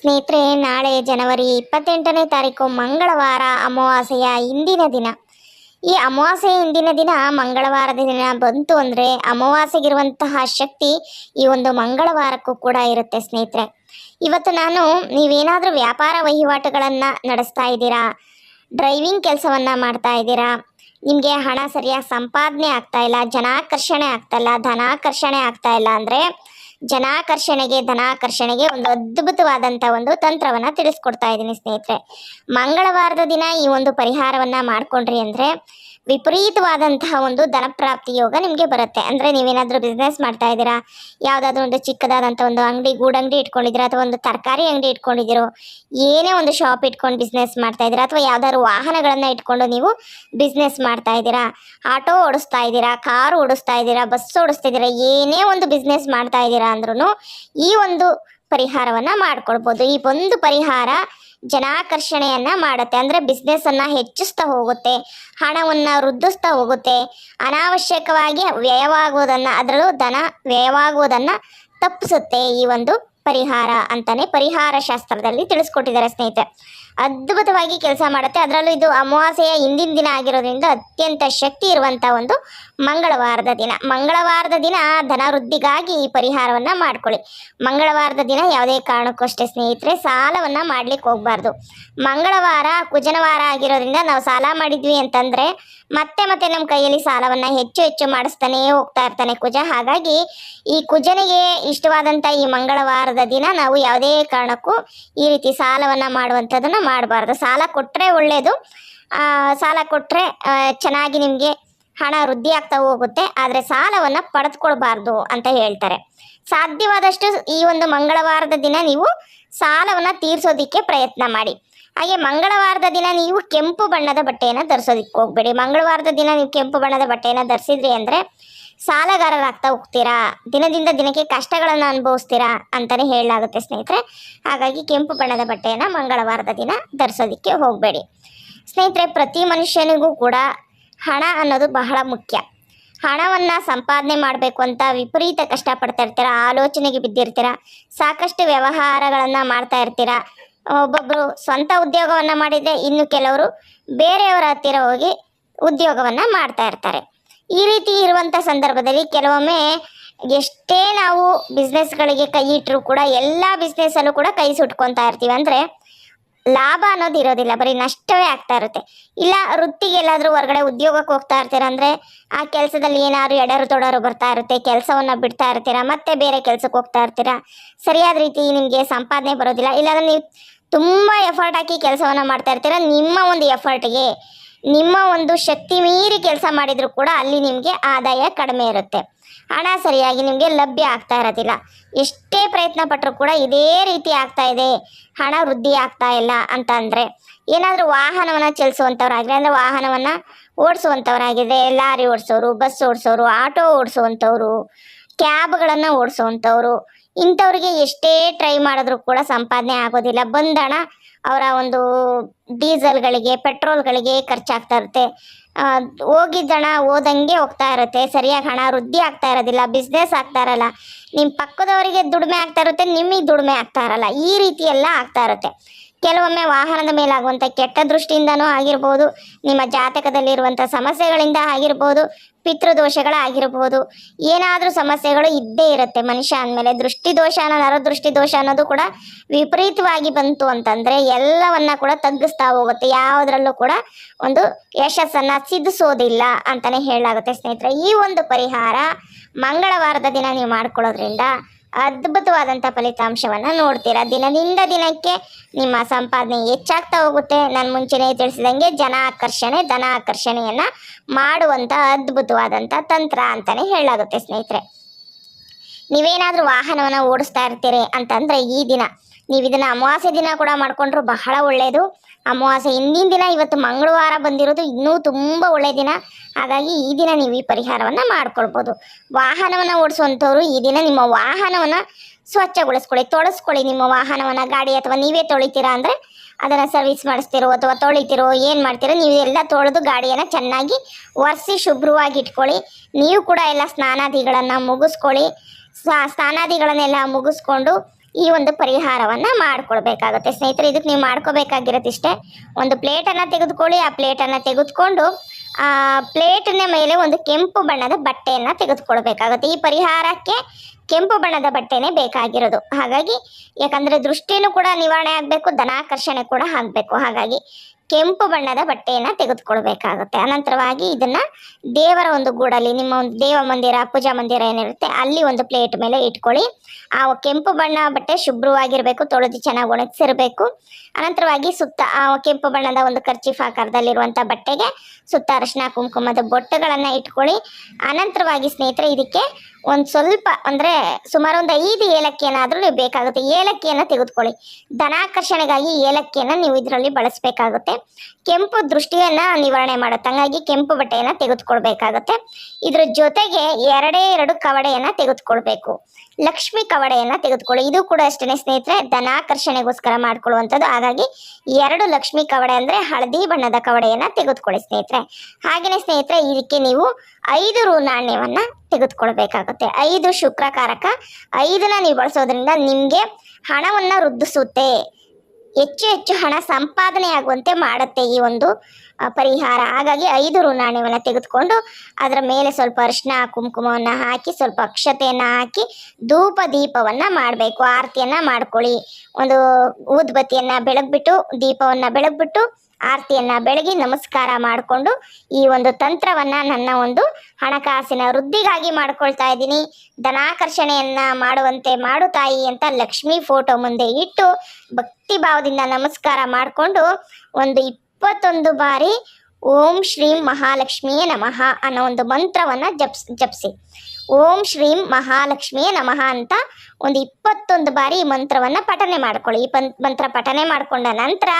ಸ್ನೇಹಿತರೆ, ನಾಳೆ ಜನವರಿ ಇಪ್ಪತ್ತೆಂಟನೇ ತಾರೀಕು ಮಂಗಳವಾರ ಅಮಾವಾಸ್ಯೆಯ ಇಂದಿನ ದಿನ. ಈ ಅಮಾವಾಸ್ಯೆಯ ಇಂದಿನ ದಿನ ಮಂಗಳವಾರದ ದಿನ ಬಂತು ಅಂದರೆ ಅಮಾವಾಸ್ಯೆಗಿರುವಂತಹ ಶಕ್ತಿ ಈ ಒಂದು ಮಂಗಳವಾರಕ್ಕೂ ಕೂಡ ಇರುತ್ತೆ ಸ್ನೇಹಿತರೆ. ಇವತ್ತು ನಾನು ನೀವೇನಾದರೂ ವ್ಯಾಪಾರ ವಹಿವಾಟುಗಳನ್ನು ನಡೆಸ್ತಾ ಇದ್ದೀರಾ? ಡ್ರೈವಿಂಗ್ ಕೆಲಸವನ್ನು ಮಾಡ್ತಾ ಇದ್ದೀರಾ? ನಿಮಗೆ ಹಣ ಸರಿಯಾಗಿ ಸಂಪಾದನೆ ಆಗ್ತಾ ಇಲ್ಲ, ಜನಾಕರ್ಷಣೆ ಆಗ್ತಾ ಇಲ್ಲ, ಧನಾಕರ್ಷಣೆ ಆಗ್ತಾ ಇಲ್ಲ ಅಂದರೆ ಜನಾಕರ್ಷಣೆಗೆ, ಧನಾಕರ್ಷಣೆಗೆ ಒಂದು ಅದ್ಭುತವಾದಂಥ ಒಂದು ತಂತ್ರವನ್ನ ತಿಳಿಸ್ಕೊಡ್ತಾ ಇದ್ದೀನಿ ಸ್ನೇಹಿತರೆ. ಮಂಗಳವಾರದ ದಿನ ಈ ಒಂದು ಪರಿಹಾರವನ್ನ ಮಾಡ್ಕೊಂಡ್ರಿ ಅಂದರೆ ವಿಪರೀತವಾದಂತಹ ಒಂದು ಧನಪ್ರಾಪ್ತಿ ಯೋಗ ನಿಮಗೆ ಬರುತ್ತೆ. ಅಂದರೆ ನೀವೇನಾದರೂ ಬಿಸ್ನೆಸ್ ಮಾಡ್ತಾ ಇದ್ದೀರಾ? ಯಾವುದಾದ್ರೂ ಒಂದು ಚಿಕ್ಕದಾದಂಥ ಒಂದು ಅಂಗಡಿ ಗೂಡಂಗಡಿ ಇಟ್ಕೊಂಡಿದ್ದೀರಾ? ಅಥವಾ ಒಂದು ತರಕಾರಿ ಅಂಗಡಿ ಇಟ್ಕೊಂಡಿದ್ದೀರೋ? ಏನೇ ಒಂದು ಶಾಪ್ ಇಟ್ಕೊಂಡು ಬಿಸ್ನೆಸ್ ಮಾಡ್ತಾ ಇದ್ದೀರಾ? ಅಥವಾ ಯಾವುದಾದ್ರು ವಾಹನಗಳನ್ನು ಇಟ್ಕೊಂಡು ನೀವು ಬಿಸ್ನೆಸ್ ಮಾಡ್ತಾ ಇದ್ದೀರಾ? ಆಟೋ ಓಡಿಸ್ತಾ ಇದ್ದೀರಾ? ಕಾರು ಓಡಿಸ್ತಾ ಇದ್ದೀರಾ? ಬಸ್ ಓಡಿಸ್ತಾ ಇದ್ದೀರಾ? ಏನೇ ಒಂದು ಬಿಸ್ನೆಸ್ ಮಾಡ್ತಾ ಇದ್ದೀರಾ ಅಂದ್ರೂ ಈ ಒಂದು ಪರಿಹಾರವನ್ನು ಮಾಡ್ಕೊಳ್ಬೋದು. ಈ ಒಂದು ಪರಿಹಾರ ಜನಾಕರ್ಷಣೆಯನ್ನ ಮಾಡುತ್ತೆ. ಅಂದರೆ ಬಿಸ್ನೆಸ್ಸನ್ನು ಹೆಚ್ಚಿಸ್ತಾ ಹೋಗುತ್ತೆ, ಹಣವನ್ನು ವೃದ್ಧಿಸ್ತಾ ಹೋಗುತ್ತೆ. ಅನಾವಶ್ಯಕವಾಗಿ ವ್ಯಯವಾಗುವುದನ್ನು, ಅದರಲ್ಲೂ ಧನ ವ್ಯಯವಾಗುವುದನ್ನು ತಪ್ಪಿಸುತ್ತೆ ಈ ಒಂದು ಪರಿಹಾರ ಅಂತಾನೆ ಪರಿಹಾರ ಶಾಸ್ತ್ರದಲ್ಲಿ ತಿಳಿಸ್ಕೊಟ್ಟಿದ್ದಾರೆ ಸ್ನೇಹಿತರೆ. ಅದ್ಭುತವಾಗಿ ಕೆಲಸ ಮಾಡುತ್ತೆ. ಅದರಲ್ಲೂ ಇದು ಅಮಾವಾಸ್ಯೆಯ ಹಿಂದಿನ ದಿನ ಆಗಿರೋದ್ರಿಂದ ಅತ್ಯಂತ ಶಕ್ತಿ ಇರುವಂಥ ಒಂದು ಮಂಗಳವಾರದ ದಿನ. ಮಂಗಳವಾರದ ದಿನ ಧನವೃದ್ಧಿಗಾಗಿ ಈ ಪರಿಹಾರವನ್ನು ಮಾಡ್ಕೊಳ್ಳಿ. ಮಂಗಳವಾರದ ದಿನ ಯಾವುದೇ ಕಾರಣಕ್ಕೂ ಅಷ್ಟೇ ಸ್ನೇಹಿತರೆ ಸಾಲವನ್ನು ಮಾಡ್ಲಿಕ್ಕೆ ಹೋಗಬಾರ್ದು. ಮಂಗಳವಾರ, ಕುಜನವಾರ ಆಗಿರೋದ್ರಿಂದ ನಾವು ಸಾಲ ಮಾಡಿದ್ವಿ ಅಂತಂದರೆ ಮತ್ತೆ ಮತ್ತೆ ನಮ್ಮ ಕೈಯಲ್ಲಿ ಸಾಲವನ್ನು ಹೆಚ್ಚು ಹೆಚ್ಚು ಮಾಡಿಸ್ತಾನೆ ಹೋಗ್ತಾ ಇರ್ತಾನೆ ಕುಜ. ಹಾಗಾಗಿ ಈ ಕುಜನಿಗೆ ಇಷ್ಟವಾದಂಥ ಈ ಮಂಗಳವಾರದ ದಿನ ನಾವು ಯಾವುದೇ ಕಾರಣಕ್ಕೂ ಈ ರೀತಿ ಸಾಲವನ್ನು ಮಾಡುವಂಥದ್ದನ್ನು ಮಾಡಬಾರ್ದು. ಸಾಲ ಕೊಟ್ಟರೆ ಒಳ್ಳೆಯದು ಸಾಲ ಕೊಟ್ಟರೆ ಚೆನ್ನಾಗಿ ನಿಮಗೆ ಹಣ ವೃದ್ಧಿ ಆಗ್ತಾ ಹೋಗುತ್ತೆ. ಆದರೆ ಸಾಲವನ್ನು ಪಡೆದುಕೊಳ್ಬಾರ್ದು ಅಂತ ಹೇಳ್ತಾರೆ. ಸಾಧ್ಯವಾದಷ್ಟು ಈ ಒಂದು ಮಂಗಳವಾರದ ದಿನ ನೀವು ಸಾಲವನ್ನು ತೀರಿಸೋದಿಕ್ಕೆ ಪ್ರಯತ್ನ ಮಾಡಿ. ಹಾಗೆ ಮಂಗಳವಾರದ ದಿನ ನೀವು ಕೆಂಪು ಬಣ್ಣದ ಬಟ್ಟೆಯನ್ನು ಧರಿಸೋದಿಕ್ಕೆ ಹೋಗ್ಬೇಡಿ. ಮಂಗಳವಾರದ ದಿನ ನೀವು ಕೆಂಪು ಬಣ್ಣದ ಬಟ್ಟೆಯನ್ನು ಧರಿಸಿದ್ರಿ ಅಂದರೆ ಸಾಲಗಾರರಾಗ್ತಾ ಹೋಗ್ತೀರಾ? ದಿನದಿಂದ ದಿನಕ್ಕೆ ಕಷ್ಟಗಳನ್ನು ಅನುಭವಿಸ್ತೀರಾ ಅಂತಲೇ ಹೇಳಲಾಗುತ್ತೆ ಸ್ನೇಹಿತರೆ. ಹಾಗಾಗಿ ಕೆಂಪು ಬಣ್ಣದ ಬಟ್ಟೆಯನ್ನು ಮಂಗಳವಾರದ ದಿನ ಧರಿಸೋದಿಕ್ಕೆ ಹೋಗಬೇಡಿ. ಸ್ನೇಹಿತರೆ, ಪ್ರತಿ ಮನುಷ್ಯನಿಗೂ ಕೂಡ ಹಣ ಅನ್ನೋದು ಬಹಳ ಮುಖ್ಯ. ಹಣವನ್ನು ಸಂಪಾದನೆ ಮಾಡಬೇಕು ಅಂತ ವಿಪರೀತ ಕಷ್ಟಪಡ್ತಾ ಇರ್ತೀರ? ಆಲೋಚನೆಗೆ ಬಿದ್ದಿರ್ತೀರ? ಸಾಕಷ್ಟು ವ್ಯವಹಾರಗಳನ್ನು ಮಾಡ್ತಾ ಇರ್ತೀರ? ಒಬ್ಬೊಬ್ಬರು ಸ್ವಂತ ಉದ್ಯೋಗವನ್ನು ಮಾಡಿದರೆ ಇನ್ನು ಕೆಲವರು ಬೇರೆಯವರ ಹತ್ತಿರ ಹೋಗಿ ಉದ್ಯೋಗವನ್ನು ಮಾಡ್ತಾ ಇರ್ತಾರೆ. ಈ ರೀತಿ ಇರುವಂಥ ಸಂದರ್ಭದಲ್ಲಿ ಕೆಲವೊಮ್ಮೆ ಎಷ್ಟೇ ನಾವು ಬಿಸ್ನೆಸ್ಗಳಿಗೆ ಕೈ ಇಟ್ಟರು ಕೂಡ ಎಲ್ಲ ಬಿಸ್ನೆಸ್ಸಲ್ಲೂ ಕೂಡ ಕೈ ಸುಟ್ಕೊತಾ ಇರ್ತೀವಿ. ಅಂದರೆ ಲಾಭ ಅನ್ನೋದು ಇರೋದಿಲ್ಲ, ಬರೀ ನಷ್ಟವೇ ಆಗ್ತಾ ಇರುತ್ತೆ. ಇಲ್ಲ, ವೃತ್ತಿಗೆ ಎಲ್ಲಾದರೂ ಹೊರಗಡೆ ಉದ್ಯೋಗಕ್ಕೆ ಹೋಗ್ತಾ ಇರ್ತೀರ ಅಂದರೆ ಆ ಕೆಲಸದಲ್ಲಿ ಏನಾದ್ರು ಎಡರು ತೊಡರು ಬರ್ತಾ ಇರುತ್ತೆ, ಕೆಲಸವನ್ನು ಬಿಡ್ತಾ ಇರ್ತೀರಾ, ಮತ್ತೆ ಬೇರೆ ಕೆಲಸಕ್ಕೆ ಹೋಗ್ತಾ ಇರ್ತೀರಾ. ಸರಿಯಾದ ರೀತಿ ನಿಮಗೆ ಸಂಪಾದನೆ ಬರೋದಿಲ್ಲ. ಇಲ್ಲಾಂದ್ರೆ ನೀವು ತುಂಬ ಎಫರ್ಟ್ ಹಾಕಿ ಕೆಲಸವನ್ನು ಮಾಡ್ತಾ ಇರ್ತೀರ. ನಿಮ್ಮ ಒಂದು ಎಫರ್ಟ್ಗೆ ನಿಮ್ಮ ಒಂದು ಶಕ್ತಿ ಮೀರಿ ಕೆಲಸ ಮಾಡಿದರೂ ಕೂಡ ಅಲ್ಲಿ ನಿಮಗೆ ಆದಾಯ ಕಡಿಮೆ ಇರುತ್ತೆ. ಹಣ ಸರಿಯಾಗಿ ನಿಮಗೆ ಲಭ್ಯ ಆಗ್ತಾ ಇರೋದಿಲ್ಲ. ಎಷ್ಟೇ ಪ್ರಯತ್ನ ಪಟ್ಟರೂ ಕೂಡ ಇದೇ ರೀತಿ ಆಗ್ತಾ ಇದೆ. ಹಣ ವೃದ್ಧಿ ಆಗ್ತಾ ಇಲ್ಲ ಅಂತ ಅಂದರೆ, ಏನಾದರೂ ವಾಹನವನ್ನು ಚಲಿಸುವಂಥವ್ರಾಗಿದೆ ಅಂದರೆ ವಾಹನವನ್ನು ಓಡಿಸುವಂಥವ್ರಾಗಿದೆ ಲಾರಿ ಓಡಿಸೋರು, ಬಸ್ ಓಡಿಸೋರು, ಆಟೋ ಓಡಿಸುವಂಥವ್ರು ಕ್ಯಾಬ್ಗಳನ್ನು ಓಡಿಸುವಂಥವ್ರು ಇಂಥವ್ರಿಗೆ ಎಷ್ಟೇ ಟ್ರೈ ಮಾಡಿದ್ರು ಕೂಡ ಸಂಪಾದನೆ ಆಗೋದಿಲ್ಲ. ಬಂದಣ ಅವರ ಒಂದು ಡೀಸೆಲ್ಗಳಿಗೆ, ಪೆಟ್ರೋಲ್ಗಳಿಗೆ ಖರ್ಚಾಗ್ತಾ ಇರುತ್ತೆ. ಹೋಗಿದ್ದಣ ಓದಂಗೆ ಹೋಗ್ತಾ ಇರುತ್ತೆ. ಸರಿಯಾಗಿ ಹಣ ವೃದ್ಧಿ ಆಗ್ತಾ ಇರೋದಿಲ್ಲ, ಬಿಸ್ನೆಸ್ ಆಗ್ತಾ ಇರಲ್ಲ. ನಿಮ್ಮ ಪಕ್ಕದವರಿಗೆ ದುಡಿಮೆ ಆಗ್ತಾ ಇರುತ್ತೆ, ನಿಮಗೆ ದುಡಿಮೆ ಆಗ್ತಾ ಇರಲ್ಲ. ಈ ರೀತಿ ಎಲ್ಲ ಆಗ್ತಾ ಇರುತ್ತೆ. ಕೆಲವೊಮ್ಮೆ ವಾಹನದ ಮೇಲಾಗುವಂಥ ಕೆಟ್ಟ ದೃಷ್ಟಿಯಿಂದನೂ ಆಗಿರ್ಬೋದು, ನಿಮ್ಮ ಜಾತಕದಲ್ಲಿರುವಂಥ ಸಮಸ್ಯೆಗಳಿಂದ ಆಗಿರ್ಬೋದು ಪಿತೃದೋಷಗಳಾಗಿರ್ಬೋದು ಏನಾದರೂ ಸಮಸ್ಯೆಗಳು ಇದ್ದೇ ಇರುತ್ತೆ. ಮನುಷ್ಯ ಅಂದಮೇಲೆ ದೃಷ್ಟಿ ದೋಷ ಅನ್ನೋ ನರದೃಷ್ಟಿ ದೋಷ ಅನ್ನೋದು ಕೂಡ ವಿಪರೀತವಾಗಿ ಬಂತು ಅಂತಂದರೆ ಎಲ್ಲವನ್ನ ಕೂಡ ತಗ್ಗಿಸ್ತಾ ಹೋಗುತ್ತೆ. ಯಾವುದರಲ್ಲೂ ಕೂಡ ಒಂದು ಯಶಸ್ಸನ್ನು ಸಿದ್ಧಿಸೋದಿಲ್ಲ ಅಂತಲೇ ಹೇಳಲಾಗುತ್ತೆ ಸ್ನೇಹಿತರೆ. ಈ ಒಂದು ಪರಿಹಾರ ಮಂಗಳವಾರದ ದಿನ ನೀವು ಮಾಡ್ಕೊಳ್ಳೋದ್ರಿಂದ ಅದ್ಭುತವಾದಂಥ ಫಲಿತಾಂಶವನ್ನು ನೋಡ್ತೀರಾ? ದಿನದಿಂದ ದಿನಕ್ಕೆ ನಿಮ್ಮ ಸಂಪಾದನೆ ಹೆಚ್ಚಾಗ್ತಾ ಹೋಗುತ್ತೆ. ನಾನು ಮುಂಚೆನೇ ತಿಳಿಸಿದಂಗೆ ಜನ ಆಕರ್ಷಣೆ, ಧನ ಆಕರ್ಷಣೆಯನ್ನು ಮಾಡುವಂಥ ಅದ್ಭುತವಾದಂಥ ತಂತ್ರ ಅಂತಲೇ ಹೇಳಲಾಗುತ್ತೆ ಸ್ನೇಹಿತರೆ. ನೀವೇನಾದರೂ ವಾಹನವನ್ನು ಓಡಿಸ್ತಾ ಇರ್ತೀರಿ ಅಂತಂದರೆ ಈ ದಿನ ನೀವು ಇದನ್ನು ಅಮಾವಾಸ್ಯೆ ದಿನ ಕೂಡ ಮಾಡ್ಕೊಂಡ್ರು ಬಹಳ ಒಳ್ಳೆಯದು ಅಮಾವಾಸ್ಯೆ ಹಿಂದಿನ ದಿನ ಇವತ್ತು ಮಂಗಳವಾರ ಬಂದಿರೋದು ಇನ್ನೂ ತುಂಬ ಒಳ್ಳೆಯ ದಿನ. ಹಾಗಾಗಿ ಈ ದಿನ ನೀವು ಈ ಪರಿಹಾರವನ್ನು ಮಾಡ್ಕೊಳ್ಬೋದು. ವಾಹನವನ್ನು ಓಡಿಸುವಂಥವ್ರು ಈ ದಿನ ನಿಮ್ಮ ವಾಹನವನ್ನು ಸ್ವಚ್ಛಗೊಳಿಸ್ಕೊಳ್ಳಿ, ತೊಳಸ್ಕೊಳ್ಳಿ. ನಿಮ್ಮ ವಾಹನವನ್ನು, ಗಾಡಿ ಅಥವಾ ನೀವೇ ತೊಳಿತೀರಾ ಅಂದರೆ ಅದನ್ನು ಸರ್ವಿಸ್ ಮಾಡಿಸ್ತಿರೋ ಅಥವಾ ತೊಳಿತಿರೋ ಏನು ಮಾಡ್ತೀರೋ ನೀವು ಎಲ್ಲ ತೊಳೆದು ಗಾಡಿಯನ್ನು ಚೆನ್ನಾಗಿ ಒರೆಸಿ ಶುಭ್ರವಾಗಿ ಇಟ್ಕೊಳ್ಳಿ. ನೀವು ಕೂಡ ಎಲ್ಲ ಸ್ನಾನಾದಿಗಳನ್ನು ಮುಗಿಸ್ಕೊಳ್ಳಿ. ಸ್ನಾನಾದಿಗಳನ್ನೆಲ್ಲ ಮುಗಿಸ್ಕೊಂಡು ಈ ಒಂದು ಪರಿಹಾರವನ್ನ ಮಾಡ್ಕೊಳ್ಬೇಕಾಗುತ್ತೆ. ಸ್ನೇಹಿತರೆ ಇದಕ್ಕೆ ನೀವು ಮಾಡ್ಕೋಬೇಕಾಗಿರೋದಿಷ್ಟೇ. ಒಂದು ಪ್ಲೇಟನ್ನು ತೆಗೆದುಕೊಳ್ಳಿ, ಆ ಪ್ಲೇಟನ್ನು ತೆಗೆದುಕೊಂಡು, ಆ ಪ್ಲೇಟಿನ ಮೇಲೆ ಒಂದು ಕೆಂಪು ಬಣ್ಣದ ಬಟ್ಟೆಯನ್ನು ತೆಗೆದುಕೊಳ್ಬೇಕಾಗುತ್ತೆ. ಈ ಪರಿಹಾರಕ್ಕೆ ಕೆಂಪು ಬಣ್ಣದ ಬಟ್ಟೆನೇ ಬೇಕಾಗಿರೋದು. ಹಾಗಾಗಿ, ಯಾಕಂದರೆ ದೃಷ್ಟಿನೂ ಕೂಡ ನಿವಾರಣೆ ಆಗಬೇಕು, ಧನಾಕರ್ಷಣೆ ಕೂಡ ಆಗಬೇಕು. ಹಾಗಾಗಿ ಕೆಂಪು ಬಣ್ಣದ ಬಟ್ಟೆಯನ್ನು ತೆಗೆದುಕೊಳ್ಬೇಕಾಗುತ್ತೆ. ಅನಂತರವಾಗಿ ಇದನ್ನ ದೇವರ ಒಂದು ಗೂಡಲ್ಲಿ, ನಿಮ್ಮ ಒಂದು ದೇವ ಮಂದಿರ, ಪೂಜಾ ಮಂದಿರ ಏನಿರುತ್ತೆ, ಅಲ್ಲಿ ಒಂದು ಪ್ಲೇಟ್ ಮೇಲೆ ಇಟ್ಕೊಳ್ಳಿ. ಆ ಕೆಂಪು ಬಣ್ಣ ಬಟ್ಟೆ ಶುಭ್ರವಾಗಿರಬೇಕು, ತೊಳೆದು ಚೆನ್ನಾಗಿ ಒಣಗಿಸಿರ್ಬೇಕು. ಅನಂತರವಾಗಿ ಸುತ್ತ ಆ ಕೆಂಪು ಬಣ್ಣದ ಒಂದು ಖರ್ಚಿಫ್ ಆಕಾರದಲ್ಲಿರುವಂಥ ಬಟ್ಟೆಗೆ ಸುತ್ತ ಅರಶಿನ, ಕುಂಕುಮದ ಬೊಟ್ಟೆಗಳನ್ನು ಇಟ್ಕೊಳ್ಳಿ. ಅನಂತರವಾಗಿ ಸ್ನೇಹಿತರೆ, ಇದಕ್ಕೆ ಒಂದು ಸ್ವಲ್ಪ ಅಂದರೆ ಸುಮಾರು ಒಂದು ಐದು ಏಲಕ್ಕಿಯನ್ನಾದರೂ ನೀವು ಬೇಕಾಗುತ್ತೆ. ಏಲಕ್ಕಿಯನ್ನು ತೆಗೆದುಕೊಳ್ಳಿ. ಧನಾಕರ್ಷಣೆಗಾಗಿ ಏಲಕ್ಕಿಯನ್ನು ನೀವು ಇದರಲ್ಲಿ ಬಳಸಬೇಕಾಗುತ್ತೆ. ಕೆಂಪು ದೃಷ್ಟಿಯನ್ನು ನಿವಾರಣೆ ಮಾಡುತ್ತೆ. ಹಂಗಾಗಿ ಕೆಂಪು ಬಟ್ಟೆಯನ್ನು ತೆಗೆದುಕೊಳ್ಬೇಕಾಗುತ್ತೆ. ಇದ್ರ ಜೊತೆಗೆ ಎರಡೇ ಎರಡು ಕವಡೆಯನ್ನು ತೆಗೆದುಕೊಳ್ಬೇಕು. ಲಕ್ಷ್ಮಿ ಕವಡೆಯನ್ನು ತೆಗೆದುಕೊಳ್ಳಿ. ಇದು ಕೂಡ ಅಷ್ಟೇ ಸ್ನೇಹಿತರೆ, ಧನಾಕರ್ಷಣೆಗೋಸ್ಕರ ಮಾಡ್ಕೊಳ್ಳುವಂಥದ್ದು. ಹಾಗಾಗಿ ಎರಡು ಲಕ್ಷ್ಮಿ ಕವಡೆ ಅಂದರೆ ಹಳದಿ ಬಣ್ಣದ ಕವಡೆಯನ್ನು ತೆಗೆದುಕೊಳ್ಳಿ ಸ್ನೇಹಿತರೆ. ಹಾಗೆಯೇ ಸ್ನೇಹಿತರೆ, ಇದಕ್ಕೆ ನೀವು ಐದು ರು ನಾಣ್ಯವನ್ನು ತೆಗೆದುಕೊಳ್ಬೇಕಾಗುತ್ತೆ. ಐದು ಶುಕ್ರಕಾರಕ, ಐದನ್ನ ನೀವು ಬಳಸೋದ್ರಿಂದ ನಿಮಗೆ ಹಣವನ್ನು ವೃದ್ಧಿಸುತ್ತೆ. ಹೆಚ್ಚು ಹೆಚ್ಚು ಹಣ ಸಂಪಾದನೆ ಆಗುವಂತೆ ಮಾಡುತ್ತೆ ಈ ಒಂದು ಪರಿಹಾರ. ಹಾಗಾಗಿ ಐದು ರು ನಾಣ್ಯವನ್ನು ತೆಗೆದುಕೊಂಡು ಅದರ ಮೇಲೆ ಸ್ವಲ್ಪ ಅರಿಶಿನ ಕುಂಕುಮವನ್ನು ಹಾಕಿ, ಸ್ವಲ್ಪ ಅಕ್ಷತೆಯನ್ನು ಹಾಕಿ ಧೂಪ ದೀಪವನ್ನು ಮಾಡಬೇಕು. ಆರತಿಯನ್ನು ಮಾಡ್ಕೊಳ್ಳಿ. ಒಂದು ಊದ್ಬತ್ತಿಯನ್ನು ಬೆಳಗ್ಬಿಟ್ಟು, ದೀಪವನ್ನು ಬೆಳಗ್ಬಿಟ್ಟು ಆರತಿಯನ್ನು ಬೆಳಗಿ ನಮಸ್ಕಾರ ಮಾಡಿಕೊಂಡು ಈ ಒಂದು ತಂತ್ರವನ್ನ ನನ್ನ ಒಂದು ಹಣಕಾಸಿನ ವೃದ್ಧಿಗಾಗಿ ಮಾಡ್ಕೊಳ್ತಾ ಇದ್ದೀನಿ. ಧನಾಕರ್ಷಣೆಯನ್ನ ಮಾಡುವಂತೆ ಮಾಡು ತಾಯಿ ಅಂತ ಲಕ್ಷ್ಮಿ ಫೋಟೋ ಮುಂದೆ ಇಟ್ಟು ಭಕ್ತಿ ಭಾವದಿಂದ ನಮಸ್ಕಾರ ಮಾಡಿಕೊಂಡು ಒಂದು ಇಪ್ಪತ್ತೊಂದು ಬಾರಿ ಓಂ ಶ್ರೀಂ ಮಹಾಲಕ್ಷ್ಮಿಯೇ ನಮಃ ಅನ್ನೋ ಒಂದು ಮಂತ್ರವನ್ನು ಜಪ್ಸ್, ಜಪಿಸಿ. ಓಂ ಶ್ರೀಂ ಮಹಾಲಕ್ಷ್ಮಿಯೇ ನಮಃ ಅಂತ ಒಂದು ಇಪ್ಪತ್ತೊಂದು ಬಾರಿ ಈ ಮಂತ್ರವನ್ನು ಪಠನೆ ಮಾಡ್ಕೊಳ್ಳಿ. ಈ ಮಂತ್ರ ಪಠನೆ ಮಾಡಿಕೊಂಡ ನಂತರ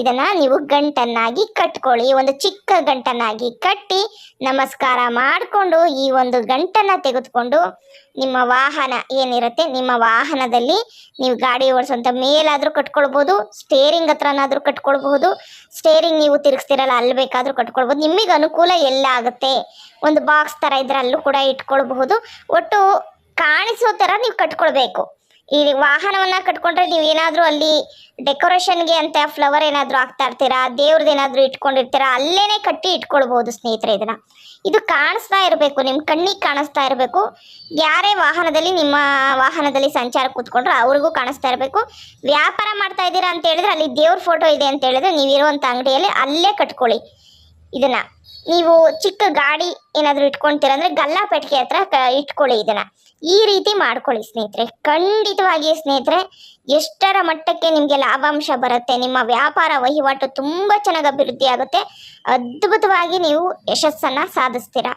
ಇದನ್ನು ನೀವು ಗಂಟನ್ನಾಗಿ ಕಟ್ಕೊಳ್ಳಿ. ಒಂದು ಚಿಕ್ಕ ಗಂಟನ್ನಾಗಿ ಕಟ್ಟಿ ನಮಸ್ಕಾರ ಮಾಡಿಕೊಂಡು ಈ ಒಂದು ಗಂಟನ್ನು ತೆಗೆದುಕೊಂಡು ನಿಮ್ಮ ವಾಹನ ಏನಿರುತ್ತೆ ನಿಮ್ಮ ವಾಹನದಲ್ಲಿ ನೀವು ಗಾಡಿ ಓಡಿಸೋಂಥ ಮೇಲಾದರೂ ಕಟ್ಕೊಳ್ಬೋದು ಸ್ಟೇರಿಂಗ್ ಹತ್ರನಾದರೂ ಕಟ್ಕೊಳ್ಬಹುದು ಸ್ಟೇರಿಂಗ್ ನೀವು ತಿರುಗಿಸ್ತಿರಲ್ಲ ಅಲ್ಲಿ ಬೇಕಾದರೂ ಕಟ್ಕೊಳ್ಬೋದು. ನಿಮಗೆ ಅನುಕೂಲ ಎಲ್ಲ ಆಗುತ್ತೆ. ಒಂದು ಬಾಕ್ಸ್ ಥರ ಇದ್ರೆ ಅಲ್ಲೂ ಕೂಡ ಇಟ್ಕೊಳ್ಬಹುದು. ಒಟ್ಟು ಕಾಣಿಸೋ ಥರ ನೀವು ಕಟ್ಕೊಳ್ಬೇಕು. ಈ ವಾಹನವನ್ನ ಕಟ್ಕೊಂಡ್ರೆ ನೀವು ಏನಾದರೂ ಅಲ್ಲಿ ಡೆಕೋರೇಷನ್ಗೆ ಅಂತ ಫ್ಲವರ್ ಏನಾದರೂ ಹಾಕ್ತಾ ಇರ್ತೀರಾ ದೇವ್ರದ್ದು ಏನಾದರೂ ಇಟ್ಕೊಂಡಿರ್ತೀರಾ, ಅಲ್ಲೇನೆ ಕಟ್ಟಿ ಇಟ್ಕೊಳ್ಬಹುದು ಸ್ನೇಹಿತರೆ ಇದನ್ನ. ಇದು ಕಾಣಿಸ್ತಾ ಇರಬೇಕು ನಿಮ್ಮ ಕಣ್ಣಿಗೆ ಕಾಣಿಸ್ತಾ ಇರಬೇಕು. ಯಾರೇ ವಾಹನದಲ್ಲಿ ನಿಮ್ಮ ವಾಹನದಲ್ಲಿ ಸಂಚಾರ ಕೂತ್ಕೊಂಡ್ರೆ ಅವ್ರಿಗೂ ಕಾಣಿಸ್ತಾ ಇರಬೇಕು. ವ್ಯಾಪಾರ ಮಾಡ್ತಾ ಇದ್ದೀರಾ ಅಂತ ಹೇಳಿದ್ರೆ ಅಲ್ಲಿ ದೇವ್ರ ಫೋಟೋ ಇದೆ ಅಂತ ಹೇಳಿದ್ರೆ ನೀವು ಇರುವಂಥ ಅಂಗಡಿಯಲ್ಲಿ ಅಲ್ಲೇ ಕಟ್ಕೊಳ್ಳಿ ಇದನ್ನ. ನೀವು ಚಿಕ್ಕ ಗಾಡಿ ಏನಾದರೂ ಇಟ್ಕೊಂತೀರ ಅಂದ್ರೆ ಗಲ್ಲಾ ಪೆಟ್ಟಿಗೆ ಹತ್ರ ಇಟ್ಕೊಳ್ಳಿ ಇದನ್ನ. ಈ ರೀತಿ ಮಾಡ್ಕೊಳ್ಳಿ ಸ್ನೇಹಿತರೆ. ಖಂಡಿತವಾಗಿ ಸ್ನೇಹಿತರೆ, ಎಷ್ಟರ ಮಟ್ಟಕ್ಕೆ ನಿಮಗೆ ಲಾಭಾಂಶ ಬರುತ್ತೆ, ನಿಮ್ಮ ವ್ಯಾಪಾರ ವಹಿವಾಟು ತುಂಬ ಚೆನ್ನಾಗಿ ಅಭಿವೃದ್ಧಿ ಆಗುತ್ತೆ. ಅದ್ಭುತವಾಗಿ ನೀವು ಯಶಸ್ಸನ್ನ ಸಾಧಿಸ್ತೀರ.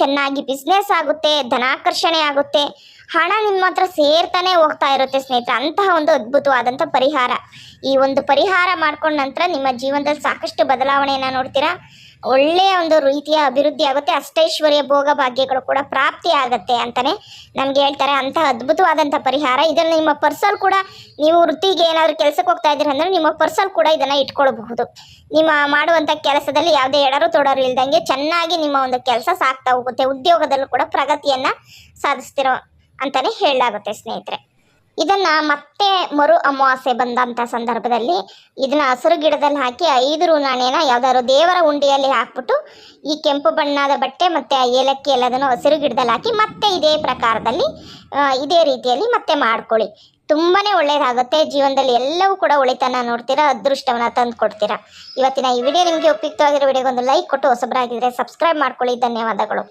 ಚೆನ್ನಾಗಿ ಬಿಸ್ನೆಸ್ ಆಗುತ್ತೆ, ಧನಾಕರ್ಷಣೆ ಆಗುತ್ತೆ. ಹಣ ನಿಮ್ಮ ಹತ್ರ ಸೇರ್ತಾನೆ ಹೋಗ್ತಾ ಇರುತ್ತೆ ಸ್ನೇಹಿತರೆ, ಅಂತಹ ಒಂದು ಅದ್ಭುತವಾದಂಥ ಪರಿಹಾರ. ಈ ಒಂದು ಪರಿಹಾರ ಮಾಡ್ಕೊಂಡ ನಂತರ ನಿಮ್ಮ ಜೀವನದಲ್ಲಿ ಸಾಕಷ್ಟು ಬದಲಾವಣೆಯನ್ನು ನೋಡ್ತೀರಾ? ಒಳ್ಳೆಯ ಒಂದು ರೀತಿಯ ಅಭಿವೃದ್ಧಿ ಆಗುತ್ತೆ, ಅಷ್ಟೈಶ್ವರ್ಯ ಭೋಗ ಭಾಗ್ಯಗಳು ಕೂಡ ಪ್ರಾಪ್ತಿ ಆಗುತ್ತೆ ಅಂತಾನೆ ನಮ್ಗೆ ಹೇಳ್ತಾರೆ. ಅಂತಹ ಅದ್ಭುತವಾದಂಥ ಪರಿಹಾರ. ಇದನ್ನು ನಿಮ್ಮ ಪರ್ಸಲ್ ಕೂಡ ನೀವು ವೃತ್ತಿಗೆ ಏನಾದರೂ ಕೆಲಸಕ್ಕೆ ಹೋಗ್ತಾ ಇದ್ದೀರ ಅಂದ್ರೆ ನಿಮ್ಮ ಪರ್ಸಲ್ ಕೂಡ ಇದನ್ನ ಇಟ್ಕೊಳ್ಬಹುದು. ನಿಮ್ಮ ಮಾಡುವಂಥ ಕೆಲಸದಲ್ಲಿ ಯಾವುದೇ ಎಡರು ತೊಡರು ಇಲ್ದಂಗೆ ಚೆನ್ನಾಗಿ ನಿಮ್ಮ ಒಂದು ಕೆಲಸ ಸಾಗ್ತಾ ಹೋಗುತ್ತೆ, ಉದ್ಯೋಗದಲ್ಲೂ ಕೂಡ ಪ್ರಗತಿಯನ್ನ ಸಾಧಿಸ್ತಿರೋ ಅಂತಾನೆ ಹೇಳಲಾಗುತ್ತೆ ಸ್ನೇಹಿತರೆ. ಇದನ್ನ ಮತ್ತೆ ಮರು ಅಮಾವಾಸ್ಯೆ ಬಂದಂಥ ಸಂದರ್ಭದಲ್ಲಿ ಇದನ್ನ ಹಸಿರು ಗಿಡದಲ್ಲಿ ಹಾಕಿ ಐದು ನಾಣ್ಯನ ಯಾವ್ದಾದ್ರು ದೇವರ ಉಂಡೆಯಲ್ಲಿ ಹಾಕ್ಬಿಟ್ಟು ಈ ಕೆಂಪು ಬಣ್ಣದ ಬಟ್ಟೆ ಮತ್ತೆ ಆ ಏಲಕ್ಕಿ ಎಲ್ಲದನ್ನು ಹಸಿರು ಗಿಡದಲ್ಲಿ ಹಾಕಿ ಮತ್ತೆ ಇದೇ ಪ್ರಕಾರದಲ್ಲಿ ಇದೇ ರೀತಿಯಲ್ಲಿ ಮತ್ತೆ ಮಾಡ್ಕೊಳ್ಳಿ. ತುಂಬಾನೇ ಒಳ್ಳೇದಾಗುತ್ತೆ. ಜೀವನದಲ್ಲಿ ಎಲ್ಲವೂ ಕೂಡ ಒಳಿತನ ನೋಡ್ತೀರಾ, ಅದೃಷ್ಟವನ್ನ ತಂದು ಕೊಡ್ತೀರಾ ಇವತ್ತಿನ ಈ ವಿಡಿಯೋ ನಿಮಗೆ ಉಪಯುಕ್ತವಾಗಿರೋ ವಿಡಿಯೋಗೊಂದು ಲೈಕ್ ಕೊಟ್ಟು ಹೊಸಬರಾಗಿದ್ದರೆ ಸಬ್ಸ್ಕ್ರೈಬ್ ಮಾಡ್ಕೊಳ್ಳಿ. ಧನ್ಯವಾದಗಳು.